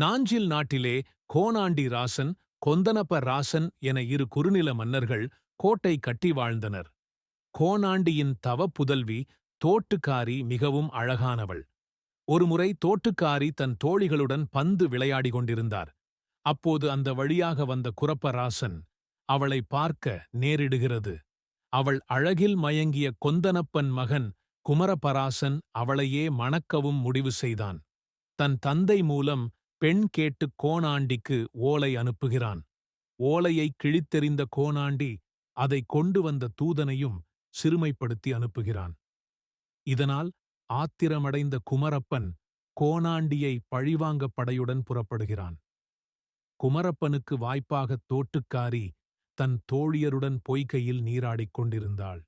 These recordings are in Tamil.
நாஞ்சில் நாட்டிலே கோனாண்டி ராசன் கொந்தனப்ப ராசன் என இரு குறுநில மன்னர்கள் கோட்டை கட்டி வாழ்ந்தனர். கோனாண்டியின் தவப்புதல்வி புதல்வி தோட்டுக்காரி மிகவும் அழகானவள். ஒருமுறை தோட்டுக்காரி தன் தோழிகளுடன் பந்து விளையாடிக் கொண்டிருந்தார். அப்போது அந்த வழியாக வந்த குரப்பராசன் அவளை பார்க்க நேரிடுகிறது. அவள் அழகில் மயங்கிய கொந்தனப்பன் மகன் குமரபராசன் அவளையே மணக்கவும் முடிவு செய்தான். தன் தந்தை மூலம் பெண் கேட்டு கோனாண்டிக்கு ஓலை அனுப்புகிறான். ஓலையை கிழித்தெறிந்த கோனாண்டி அதை கொண்டு வந்த தூதனையும் சிறுமைப்படுத்தி அனுப்புகிறான். இதனால் ஆத்திரமடைந்த குமரப்பன் கோணாண்டியை பழிவாங்க படையுடன் புறப்படுகிறான். குமரப்பனுக்கு வாய்ப்பாகத் தோட்டுக்காரி தன் தோழியருடன் பொய்கையில் நீராடிக் கொண்டிருந்தாள்.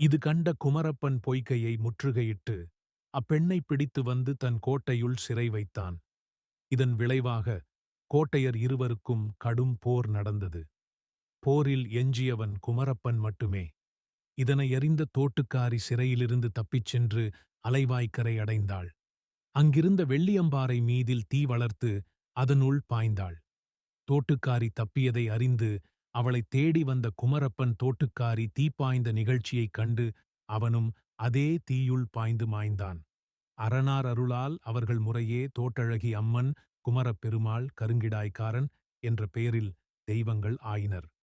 இது கண்ட குமரப்பன் பொய்கையை முற்றுகையிட்டு அப்பெண்ணை பிடித்து வந்து தன் கோட்டையுள் சிறை வைத்தான். இதன் விளைவாக கோட்டையர் இருவருக்கும் கடும் போர் நடந்தது. போரில் எஞ்சியவன் குமரப்பன் மட்டுமே. இதனை அறிந்த தோட்டுக்காரி சிறையிலிருந்து தப்பிச் சென்று அலைவாய்க்கரை அடைந்தாள். அங்கிருந்த வெள்ளியம்பாறை மீதில் தீ வளர்த்து அதனுள் பாய்ந்தாள். தோட்டுக்காரி தப்பியதை அறிந்து அவளைத் தேடி வந்த குமரப்பன் தோட்டுக்காரி தீப்பாய்ந்த நிகழ்ச்சியைக் கண்டு அவனும் அதே தீயுள் பாய்ந்து மாய்ந்தான். அரணார் அருளால் அவர்கள் முறையே தோட்டழகி அம்மன் குமரப் பெருமாள் கருங்கிடாய்க்காரன் என்ற பெயரில் தெய்வங்கள் ஆயினர்.